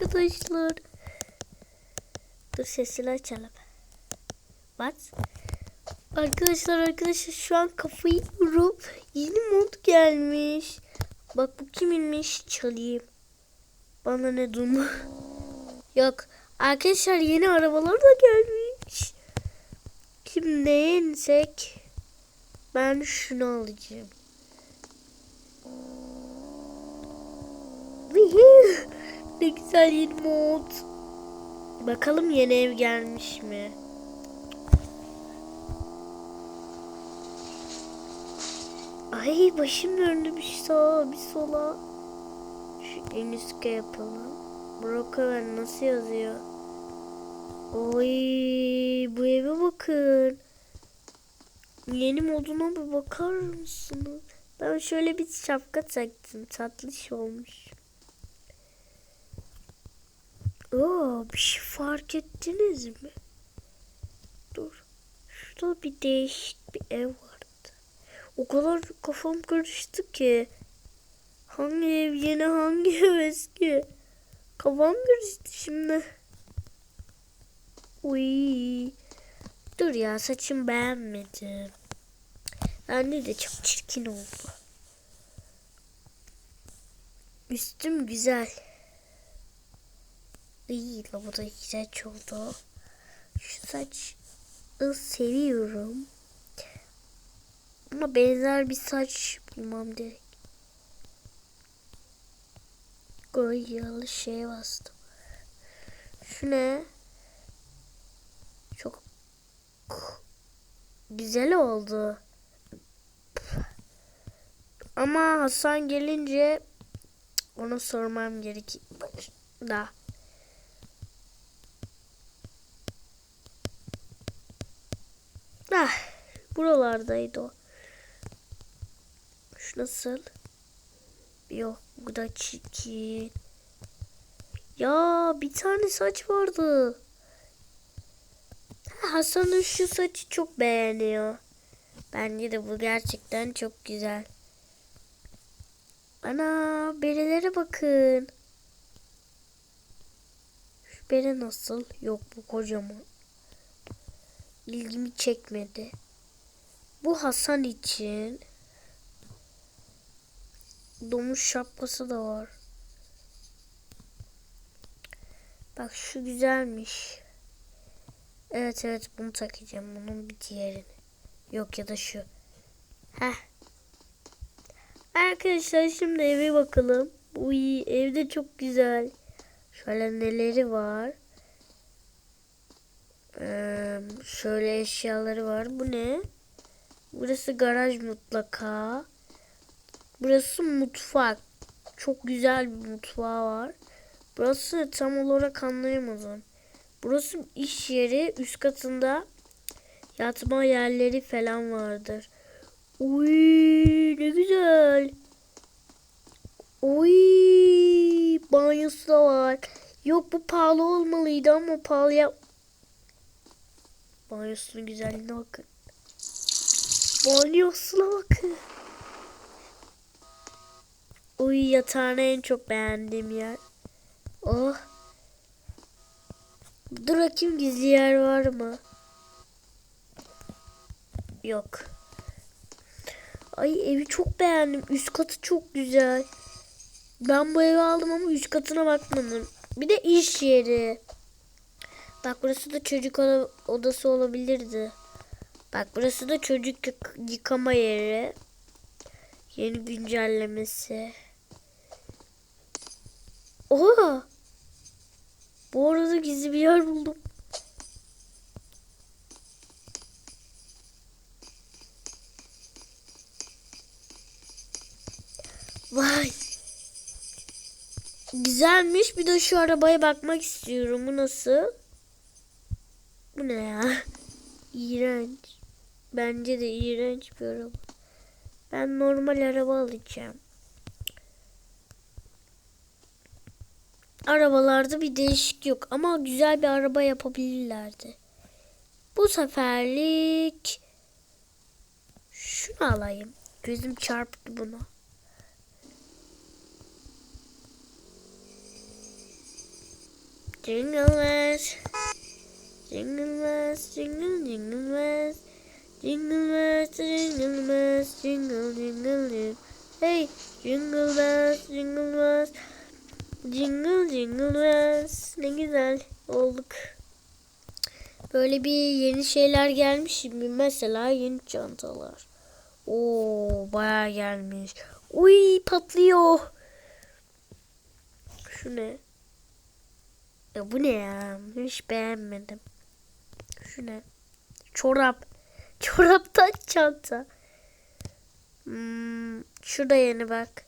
arkadaşlar. Dur sesini açalım. What? Arkadaşlar arkadaşlar şu an kafayı yiyorum. Yeni mod gelmiş. Bak bu kiminmiş çalayım. Bana ne durumu? Yok. Arkadaşlar yeni arabalar da gelmiş. Şimdi yensek ben şunu alacağım. Ne güzel yeni mod. Bakalım yeni ev gelmiş mi? Ay başım döndü bir sağa bir sola. Şu en üstte yapalım. Brokoven nasıl yazıyor? Oy bu eve bakın. Yeni moduna bir bakar mısınız? Ben şöyle bir şapka taktım. Tatlış olmuş. Oo, bir şey fark ettiniz mi? Dur. Şurada bir değişik bir ev vardı. O kadar kafam karıştı ki. Hangi ev yeni hangi ev eski? Kafam karıştı şimdi. Uy. Dur ya saçım beğenmedim. Bende de çok çirkin oldu. Üstüm güzel. İyi bu da güzel oldu. Şu saç seviyorum. Ama benzer bir saç bulmam gerek. Goyalı şey bastım. Şu ne? Çok güzel oldu. Ama Hasan gelince ona sormam gerek. Da. Ah, buralardaydı o. Şu nasıl? Yok bu da çirkin. Ya bir tane saç vardı. Hasan'ın şu saçı çok beğeniyor. Bence de bu gerçekten çok güzel. Ana berelere bakın. Şu bere nasıl? Yok bu kocaman. İlgimi çekmedi. Bu Hasan için. Domuz şapkası da var. Bak şu güzelmiş. Evet evet bunu takacağım. Bunun bir diğerini. Yok ya da şu. Heh. Arkadaşlar şimdi eve bakalım. Uy evde çok güzel. Şöyle neleri var. Ee, şöyle eşyaları var. Bu ne? Burası garaj mutlaka. Burası mutfak. Çok güzel bir mutfağı var. Burası tam olarak anlayamadım. Burası iş yeri. Üst katında yatma yerleri falan vardır. Uy ne güzel. Uy banyosu da var. Yok bu pahalı olmalıydı ama pahalı yap. Banyosunun güzelliğine bakın. Banyosuna bakın. Uy yatağını en çok beğendiğim yer. Oh. Dur bakayım gizli yer var mı? Yok. Ay evi çok beğendim. Üst katı çok güzel. Ben bu evi aldım ama üst katına bakmadım. Bir de iş yeri. Bak burası da çocuk odası olabilirdi. Bak burası da çocuk yıkama yeri. Yeni güncellemesi. Oha! Bu arada gizli bir yer buldum. Vay. Güzelmiş. Bir de şu arabaya bakmak istiyorum. Bu nasıl? Bu ne ya? İğrenç. Bence de iğrenç bir araba. Ben normal araba alacağım. Arabalarda bir değişik yok ama güzel bir araba yapabilirlerdi. Bu seferlik şunu alayım. Gözüm çarptı buna. Jingle bells. Jingle bells, jingle, jingle bells. Jingle bells, jingle bells, jingle, jingle, jingle. Hey, jingle bells, jingle bells. Jingle, jingle bells. Ne güzel olduk. Böyle bir yeni şeyler gelmiş mi? Mesela yeni çantalar. Oo, bayağı gelmiş. Uy, patlıyor. Şu ne? Ya bu ne ya? Hiç beğenmedim. Şu ne? Çorap. Çoraptan çanta. Hmm, şurada yeni bak.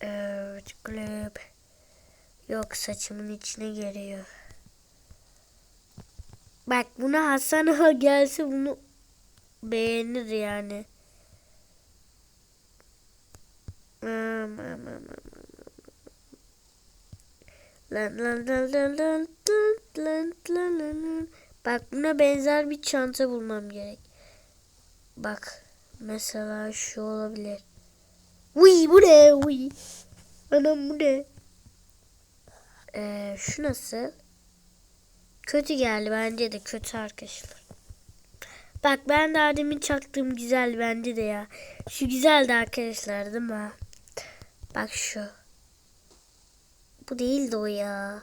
Evet, kulüp. Yok saçımın içine geliyor. Bak buna Hasan Ağa gelse bunu beğenir yani. Am, am, am, Bak buna benzer bir çanta bulmam gerek. Bak mesela şu olabilir. Uy bu ne? Uy. Anam bu ne? Ee, şu nasıl? Kötü geldi bence de kötü arkadaşlar. Bak ben daha demin çaktığım güzel bence de ya. Şu güzeldi arkadaşlar değil mi? Bak şu. Bu değildi o ya.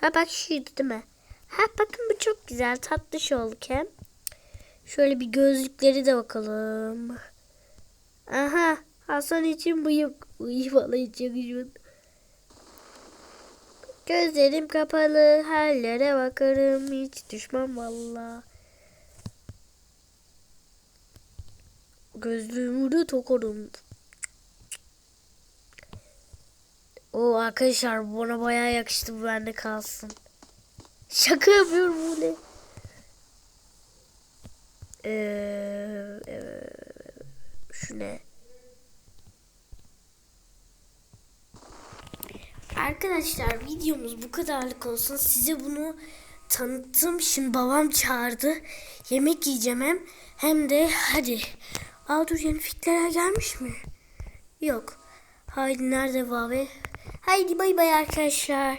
Ha bak şuydu değil mi? Ha bakın bu çok güzel tatlı şey oldu hem. Şöyle bir gözlükleri de bakalım. Aha Hasan için bıyık. Uy vallahi çok güzel. Gözlerim kapalı her bakarım hiç düşmem valla. Gözlüğümü de takarım. O arkadaşlar bana bayağı yakıştı bu bende kalsın. Şaka yapıyorum bu ne? Ee, ee, şu ne? Arkadaşlar videomuz bu kadarlık olsun. Size bunu tanıttım. Şimdi babam çağırdı. Yemek yiyeceğim hem. Hem de hadi. Aa dur yeni gelmiş mi? Yok. Haydi nerede Vavi? Haydi bay bay arkadaşlar.